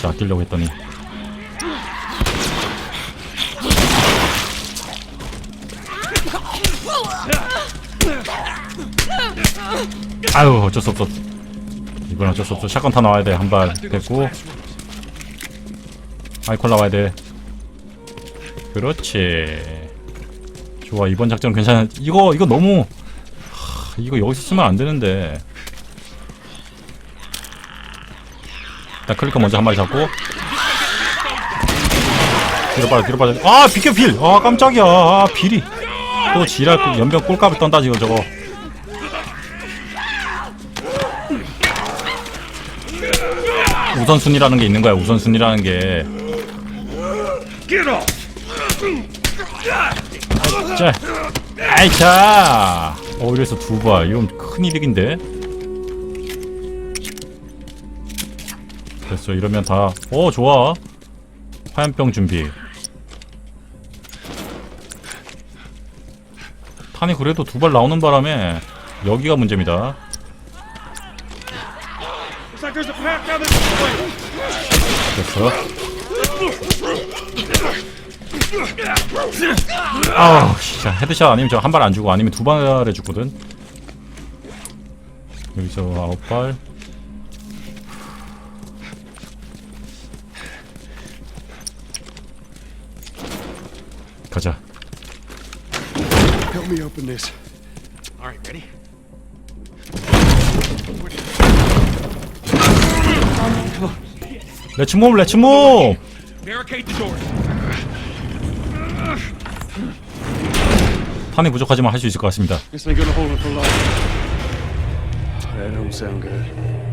진짜 아끼려고 했더니. 아유 어쩔 수 없어. 이건 어쩔 수 없어. 샷건 타 나와야 돼. 한 발 됐고. 아이콜 나와야 돼. 그렇지. 좋아 이번 작전 괜찮아 이거 이거 너무 하, 이거 여기서 쓰면 안 되는데 일단 클리커 먼저 한 마리 잡고. 뒤로 빠져 뒤로 빠져. 아 비켜 빌아 깜짝이야. 아 빌이. 또 지랄 또 연병 꼴값을 떤다 지금 저거. 우선순위라는 게 있는 거야 우선순위라는 게. 자, 아이 자, 어 이래서 두 발, 이건 큰 이득인데. 됐어, 이러면 다, 어 좋아. 화염병 준비. 탄이 그래도 두 발 나오는 바람에 여기가 문제입니다. 됐어. 아우, 진짜 헤드샷 아니면 저 한 발 안 주고 아니면 두 발에 죽거든. 여기서 아홉 발. Me open this. All right, ready? 렛츠 몸, 렛츠 몸. Barricade the doors. 탄이 부족하지만 할 수 있을 것 같습니다. This ain't gonna hold it for long. That don't sound good.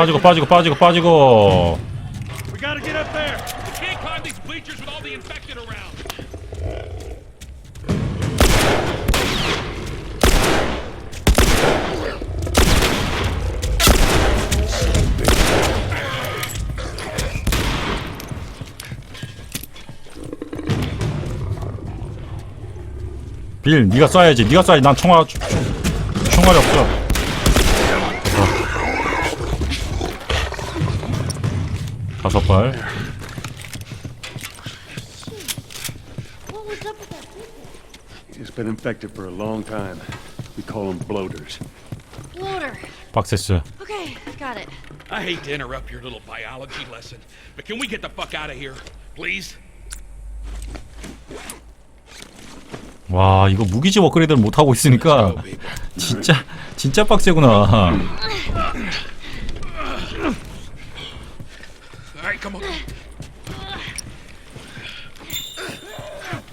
빠지고 빠지고 빠지고 빠지고. We gotta get up there. We can't climb these bleachers with all the infected around. 빌, 네가 쏴야지. 네가 쏴야지. 난 총알 총- 총알이 없어. 다섯 발. He's been infected for a long time. We call them bloaters. Bloater. 박세스. Okay, got it. I hate to interrupt your little biology lesson, but can we get the fuck out of here, please? 와, 이거 무기집 업그레이드를 못 하고 있으니까 진짜 진짜 빡세구나. All right, come on.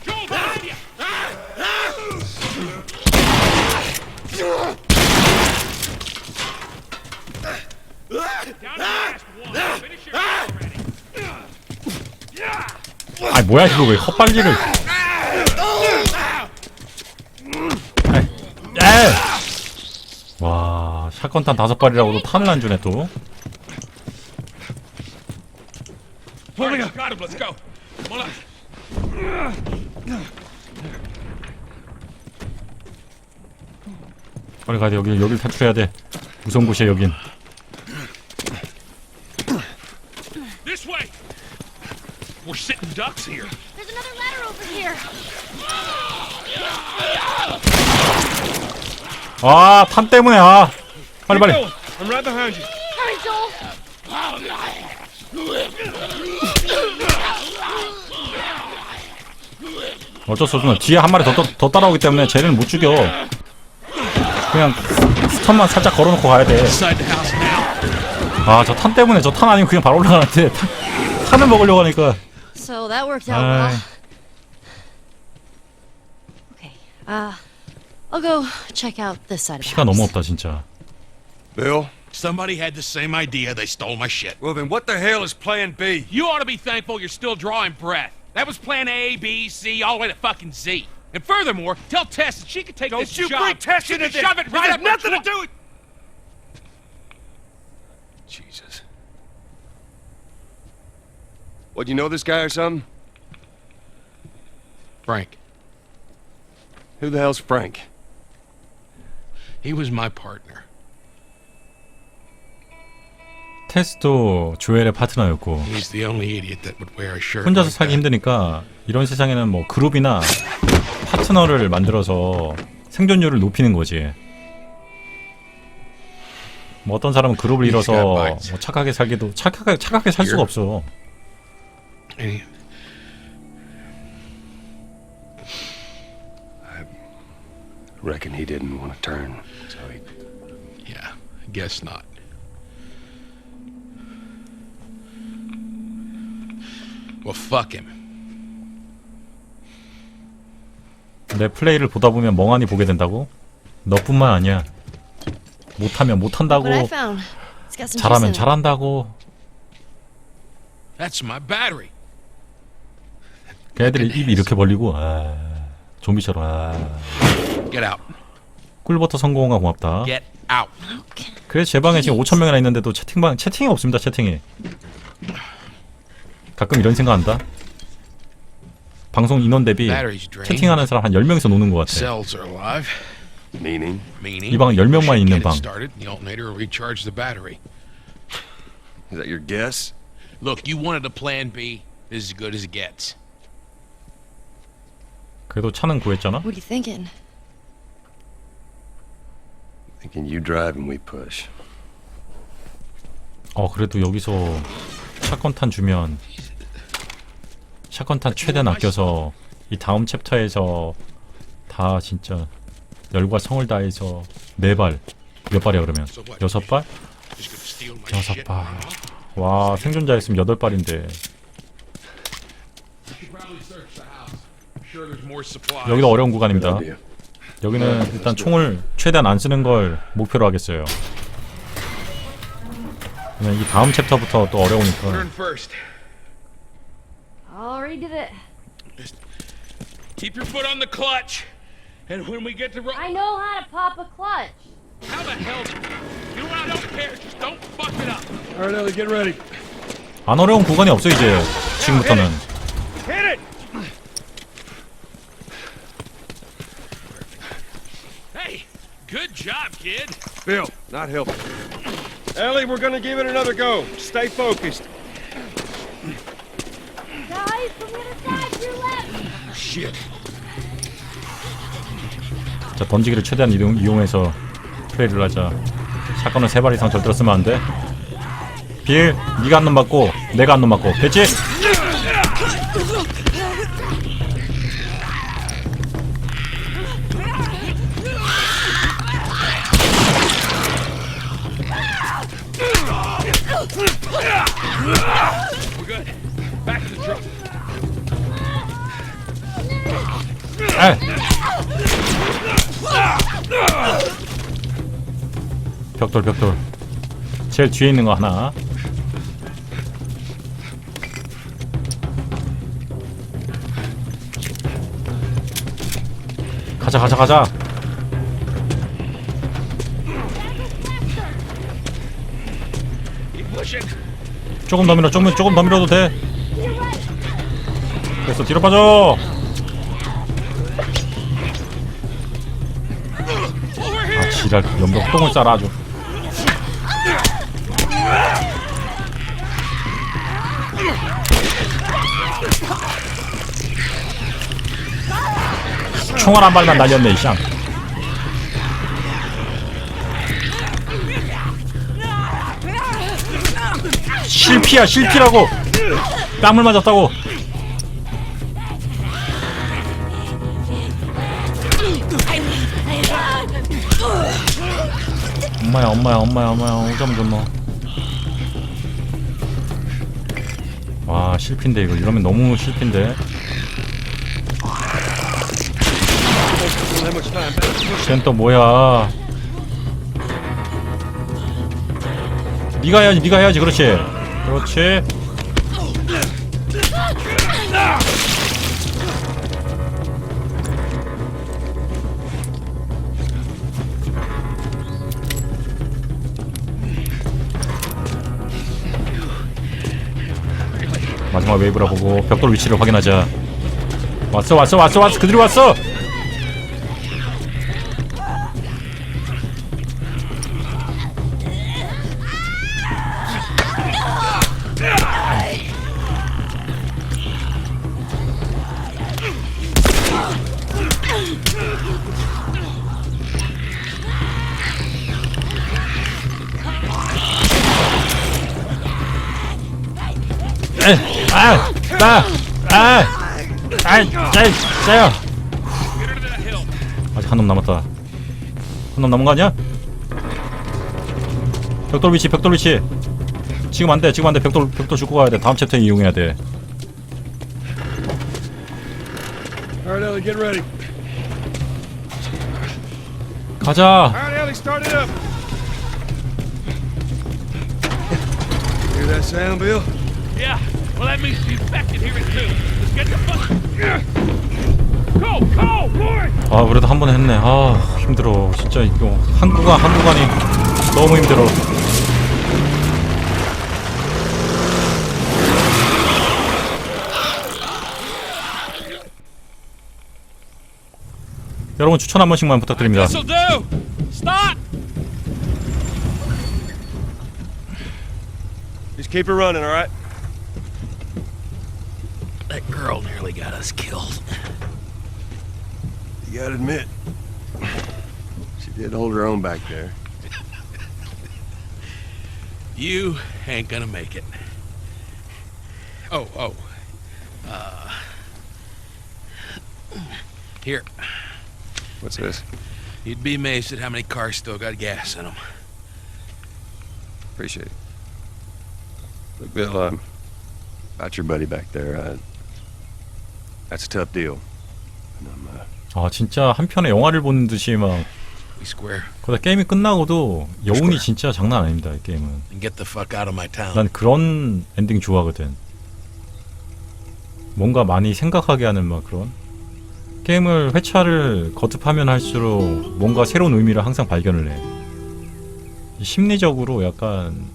Joel, behind you! Down to the last one. Finish your already. 아, 뭐야 이거 왜 헛발질을? 에! 와, 샷건탄 다섯 발이라고도 탄을 안 주네 또. All right, got him. Let's go. Come on up. 빨리 가야 돼. 여기 여길 탈출해야 돼. 무서운 곳이야 여긴. This way. We're sitting ducks here. There's another ladder over here. 아, 탄 때문에 아. 빨리 빨리. I'm right behind you. Hurry, Joel. 어쩔 수 없어. 뒤에 한 마리 더, 더, 더 따라오기 때문에 쟤를 못 죽여. 그냥 스턴만 살짝 걸어놓고 가야 돼. 아, 저 탄 때문에 저 탄 아니면 그냥 바로 올라가는데 탄, 탄을 먹으려고 하니까. So that worked out well. Okay. Uh, I'll go check out this side of the 피가 house. 너무 없다 진짜. Bill? Somebody had the same idea. They stole my shit. Well, then what the hell is Plan B? You ought to be thankful you're still drawing breath. That was plan A, B, C, all the way to fucking Z. And furthermore, tell Tess that she can take Don't this you job. bring Tess she into can this. shove it right up nothing to do with. Jesus. What, you know this guy or something? Frank, Who the hell's Frank? he was my partner. 테스도 조엘의 파트너였고 He's the only idiot that would wear a shirt. 혼자서 like 살기 that. 힘드니까 이런 세상에는 뭐 그룹이나 파트너를 만들어서 생존율을 높이는 거지. 뭐 어떤 사람은 그룹을 잃어서. 뭐 착하게 살기도 착하게 착하게 살 수가. 없어. And he- Reckon he didn't want to turn, so he. yeah, I guess not. Well, fuck him. 내 플레이를 보다 보면 멍하니 보게 된다고? 너뿐만 아니야. 못하면 못한다고. 잘하면. 잘한다고. That's my battery. 걔네들이 입 이렇게 벌리고 아, 좀비처럼 아. Get out. 꿀버터 성공한 고맙다. Get out. 그래서 제 방에 지금 5천 명이나 있는데도 채팅방 채팅이 없습니다. 채팅이. 가끔 이런 생각한다. 방송 인원 대비. 채팅하는 사람 한 10명이서 노는 것 같아. 이 방은 10명만 we should 있는 방. Is that your guess? Look, you wanted a plan B. This is as good as it gets. 그래도 차는 구했잖아. What are you thinking? Thinking you drive and we push. 어 그래도 여기서 샷건탄 주면 샷건탄 최대한 아껴서 이 다음 챕터에서 다 진짜 열과 성을 다해서 네 발 몇 발이야 그러면 여섯 발 여섯 shit. 발. 와 생존자였으면 여덟 발인데. 여기도 어려운 구간입니다. 여기는 일단 총을 최대한 안 쓰는 걸 목표로 하겠어요. 이 다음 챕터부터 또 어려우니까. Already did it. Keep your foot on the clutch. And when we get to ro- I know how to pop a clutch. how the hell? You know what? I don't care. Just don't fuck it up. All right, Ellie, get ready. 안 어려운 구간이 없어 이제 지금부터는 Hit it! Hey, good job, kid. Bill, not helping. Ellie, we're gonna give it another go. Stay focused. Guys, from the other side, to your left. 자 던지기를 최대한 이용, 이용해서 플레이를 하자 샷건은 세발 이상 절대로 쓰면 안돼 빌 네가 한 놈 맞고 내가 한 놈 맞고 됐지? 제일 뒤에 있는 거 하나. 가자 가자 가자. 조금 더 밀어 조금, 조금 더 밀어도 돼. 됐어 뒤로 빠져. 아 지랄 연병 똥을 싸라 아주 총알 한 발만 날렸네 이샹. 실피야 실피라고. 뺨을 맞았다고. 엄마야 엄마야 엄마야 엄마야. 오자면 좋노 와 실핀데 이거. 이러면 너무 실핀데 시간 쟨 또 뭐야? 니가 해야지, 니가 해야지, 그렇지, 그렇지. 마지막 웨이브라 보고 벽돌 위치를 확인하자. 왔어, 왔어, 왔어, 왔어, 그들이 왔어. 아아아아아짜요 아직 한 놈 남았다 한 놈 남은 거 아니야? 벽돌 위치 벽돌 위치 지금 안돼 지금 안돼 벽돌 벽돌 죽고 가야 돼 다음 챕터에 이용해야 돼 All right, Ellie, get ready. 가자 All right, Ellie, start it up. Hear that sound, Bill? Yeah, well, that means the infected hear it too. Let's get the fuck. Go, go, boy! 아 그래도 한 번 했네 아 힘들어 진짜 이거 한 구간 한 구간이 너무 힘들어 여러분 추천 한 번씩만 부탁드립니다 This'll do. Stop. Just keep it running, all right? That girl nearly got us killed. You gotta admit, she did hold her own back there. You ain't gonna make it. Oh, oh. Uh. Here. What's this? You'd be amazed at how many cars still got gas in them. Appreciate it. Look, Bill, um, about your buddy back there, uh, that's a tough deal. And I'm, uh, 아 진짜 한 편의 영화를 보는 듯이 막 We square 거기다 게임이 끝나고도 여운이 진짜 장난 아닙니다 이 게임은 and get the fuck out of my town. 난 그런 엔딩 좋아하거든. 뭔가 많이 생각하게 하는 막 그런 게임을 회차를 거듭하면 할수록 뭔가 새로운 의미를 항상 발견을 해. 이 심리적으로 약간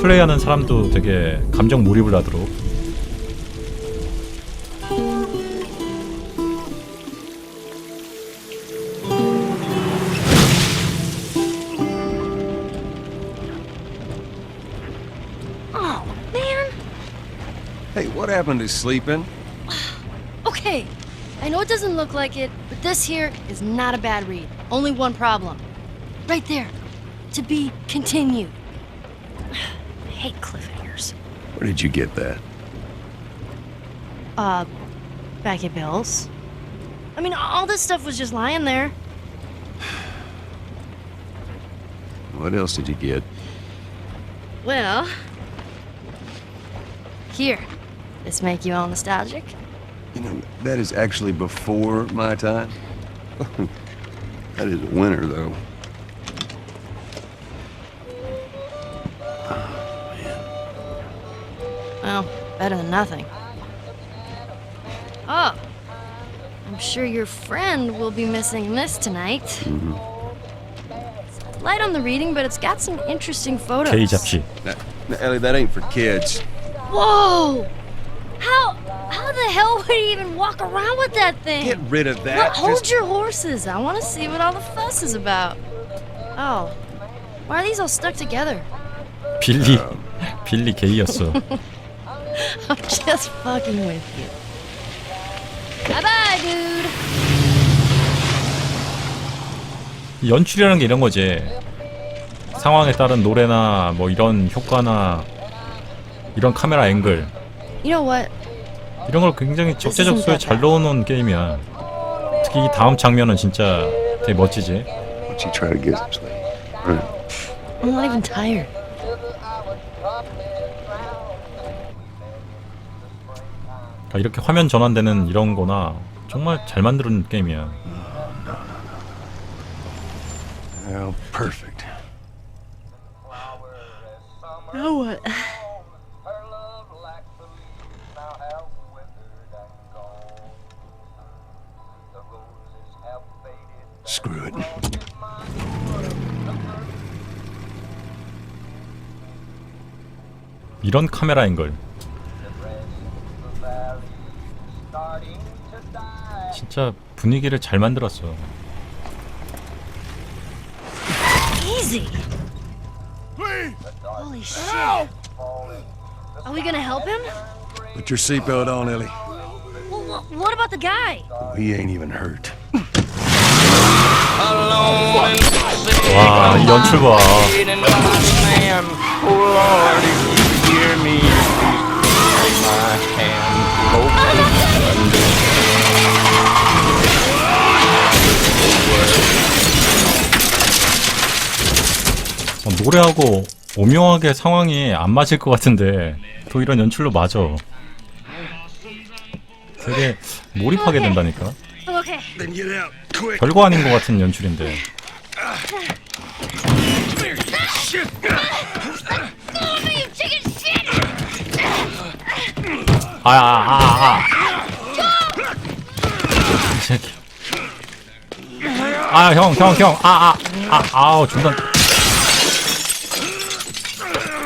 플레이하는 사람도 되게 감정 몰입을 하도록 happened to sleeping? Okay. I know it doesn't look like it, but this here is not a bad read. Only one problem. Right there. To be continued. I hate cliffhangers. Where did you get that? Uh, back at Bill's. I mean, all this stuff was just lying there. What else did you get? Well, here. This make you all nostalgic? You know, that is actually before my time. that is winter, though. Oh, man. Well, better than nothing. Oh, I'm sure your friend will be missing this tonight. Mm -hmm. Light on the reading, but it's got some interesting photos. Now, now, Ellie, that ain't for kids. Whoa! How how the hell would he even walk around with that thing? Get rid of that. Well, hold Just- your horses. I want to see what all the fuss is about. Oh, why are these all stuck together? 빌리 빌리 게이였어. I'm just fucking with you. Bye bye, dude. 연출이라는 게 이런 거지. 상황에 따른 노래나 뭐 이런 효과나 이런 카메라 앵글 You know what? 이런 걸 굉장히 적재적소에 잘 넣어놓은 게임이야. 특히 이 다음 장면은 진짜 되게 멋지지. Why don't you try to get some sleep? Right. I'm not even tired. 그러니까 이렇게 화면 전환되는 이런 거나 정말 잘 만든 게임이야. Well, perfect. Now what? 이런 카메라인걸 진짜 분위기를 잘 만들었어 Easy. Please. Holy shit. Are we gonna help him? Put your seatbelt on, Ellie. Well, what about the guy? He ain't even hurt. 와, 연출 봐. 어, 노래하고 오묘하게 상황이 안 맞을 것 같은데 또 이런 연출로 맞아. 되게 몰입하게 된다니까. Okay. Then get out, quick. 별거 아닌 것 같은 연출인데. 아, 아, 아, 아. 이 새끼. 아, 형. 아, 아, 아, 아 우, 존나.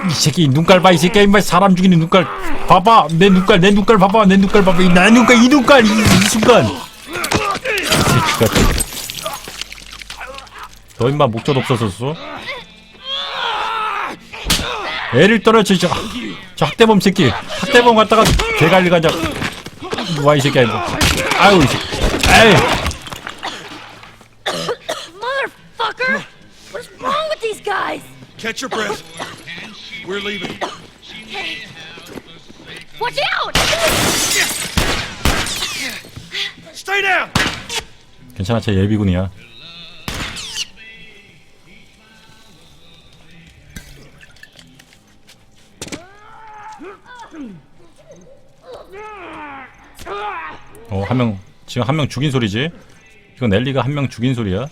이 새끼 눈깔 봐, 이 새끼. 인마 사람 죽이는 눈깔. 봐봐, 내 눈깔, 내 눈깔 봐봐, 내 눈깔 봐봐. 이 나 눈깔, 이 눈깔, 이, 이 순간. 이 새끼 같은. 너 임마 목젖 없어졌어? 애를 떨어져, 저, 저 학대범 새끼. 학대범 갔다가 개갈리 가자. 와, 이 새끼야, 이거. 아유, 이 새끼. 에이. Motherfucker! What's wrong with these guys? Catch your breath. We're leaving. Watch out! Stay down. 괜찮아, 쟤 예비군이야. 한 명, 지금 한 명 죽인 소리지? 이건 엘리가 한 명 죽인 소리야?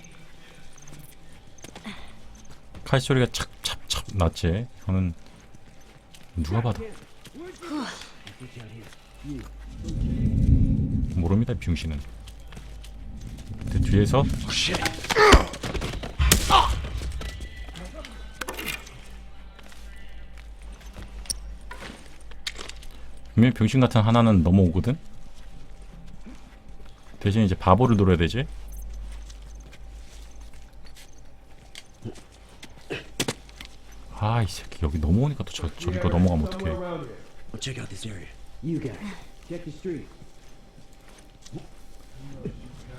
칼 소리가 찹찹찹 났지? 이거는 누가 봐도 모릅니다, 병신은. 근데 뒤에서 분명히 병신 같은 하나는 넘어오거든? 대신 이제 바보를 노려야 되지? 아, 이 새끼 여기 넘어오니까 또 저, 저기로 넘어가면 어떡해.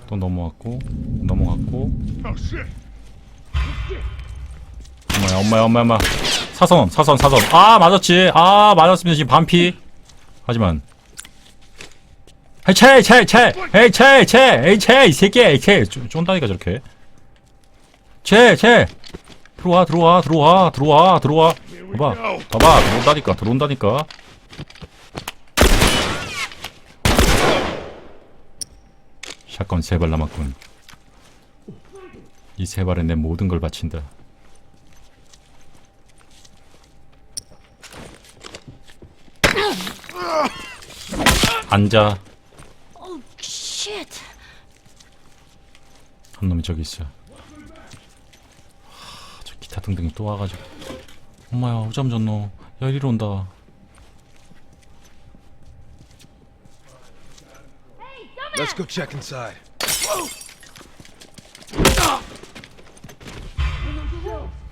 또 넘어갔고, 넘어갔고. 엄마야, 엄마야, 엄마야, 엄마. 사선, 사선, 사선. 아, 맞았지. 아, 맞았습니다. 지금 반피. 하지만. 헤이, 채, 채, 채. 헤이, 채, 채. 에이, 채. 이 새끼. 쫀- 쫀다니까 저렇게. 채, 채. 들어와, 들어와, 들어와, 들어와, 들어와. 봐봐, 봐봐. 들어온다니까, 들어온다니까. 샷건 세 발 남았군. 이 세 발에 내 모든 걸 바친다. 앉아. Shit. 한 놈이 저기 있어. 하, 저 기타 등등이 또 와가지고. 엄마야, 오잠 졌노. 야, 이리로 온다. Let's go check inside.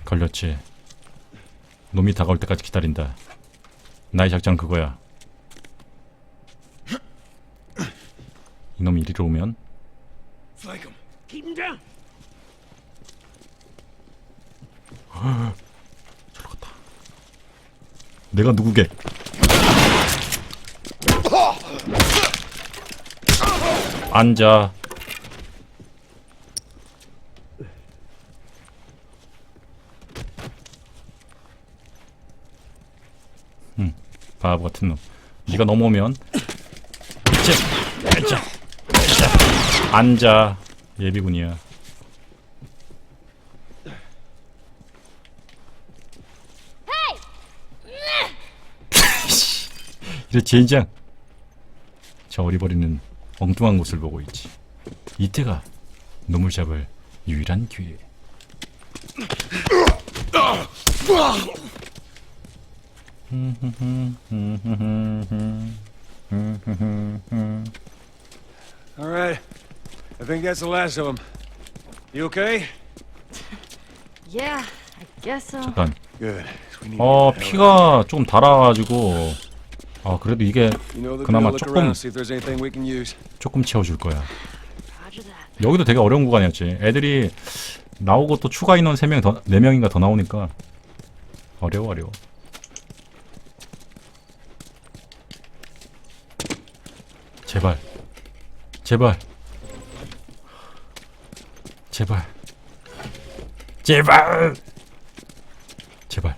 걸렸지. 놈이 다가올 때까지 기다린다. 나의 작전 그거야. 이놈이 이리로 오면. 저로 갔다. 내가 누구게? 앉아. 응, 바보 같은 놈. 네가 넘어오면 자, 앉아. 예비군이야. 이래 젠장. 저 어리버리는 엉뚱한 곳을 보고 있지. 이때가 놈을 잡을 유일한 기회. All right. I think that's the last of them. You okay? Yeah, I guess so. 잠깐. Good. We need 어 to 피가 좀 달아가지고 아 그래도 이게 of here. You know the 그나마. Look 조금- around, see if there's anything we can use. 조금 채워줄 거야. Roger that. 여기도 되게 어려운 구간이었지. 애들이 나오고 또 추가 인원 3명 더, 4명인가 더 나오니까 어려워 어려워. 제발. 제발. 제발. 제발. 제발.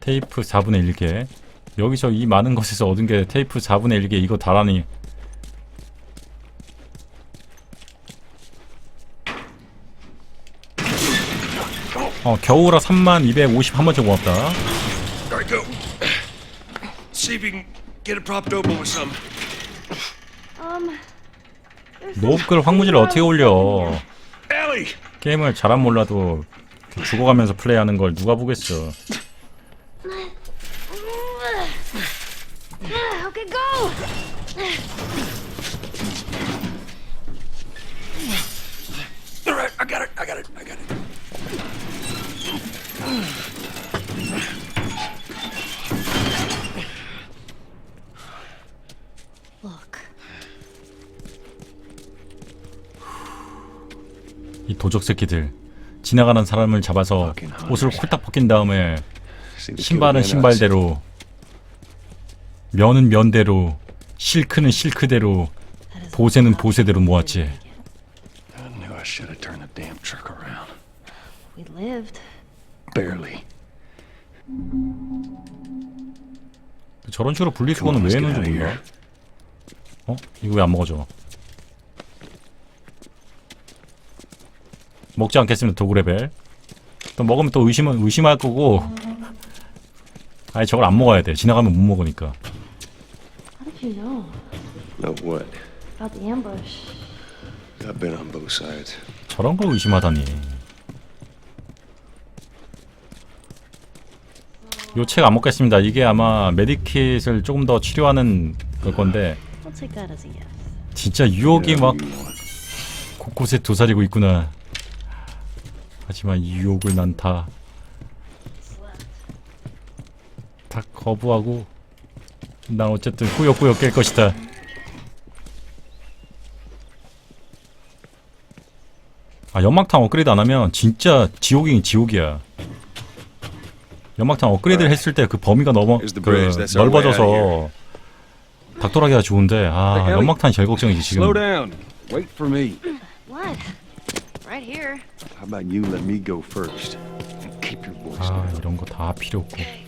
테이프 4분의 1개. 여기서 이 많은 것에서 얻은 게 테이프 4분의 1개 이거 다라니 어 겨울아 3만 250 한 번째 고맙다. See if you can get it propped open with some. Um. 노업글 황무지를 어떻게 올려! 게임을 잘안 몰라도 죽어가면서 플레이하는 걸 누가 보겠어 Okay, go! All right, I got it. I got it. I got it. Look. 이 도적 새끼들 지나가는 사람을 잡아서 옷을 홀딱 벗긴 다음에 신발은. 신발대로 면은 면대로 실크는 실크대로 보세는 보세대로 모았지. 저런 식으로 분리수거는 왜 get 몰라 어? 이거 왜 안 먹어져 먹지 않겠습니다 도구레벨 또 먹으면 또 의심은 의심할 거고 아니 저걸 안 먹어야 돼 지나가면 못 먹으니까 How did you know No, what? about the ambush? I've been on both sides. 저런 거 의심하다니 요 책 안 먹겠습니다 이게 아마 메디킷을 조금 더 치료하는 걸 건데 I'll take that as a yes. 진짜 유혹이 막. 곳곳에 도사리고 있구나. 하지만 이 유혹을 난 다 다 거부하고 난 어쨌든 꾸역꾸역 깰 것이다. 아 연막탄 업그레이드 안 하면 진짜 지옥이긴 지옥이야. 연막탄 업그레이드를 했을 때 그 범위가 넘어 그 넓어져서 닥돌하기가 좋은데 아. 연막탄이 제일 걱정이지 지금. Right here. How about you let me go first? And keep your voice 아 down. 이런 거 다 필요 없고 Okay.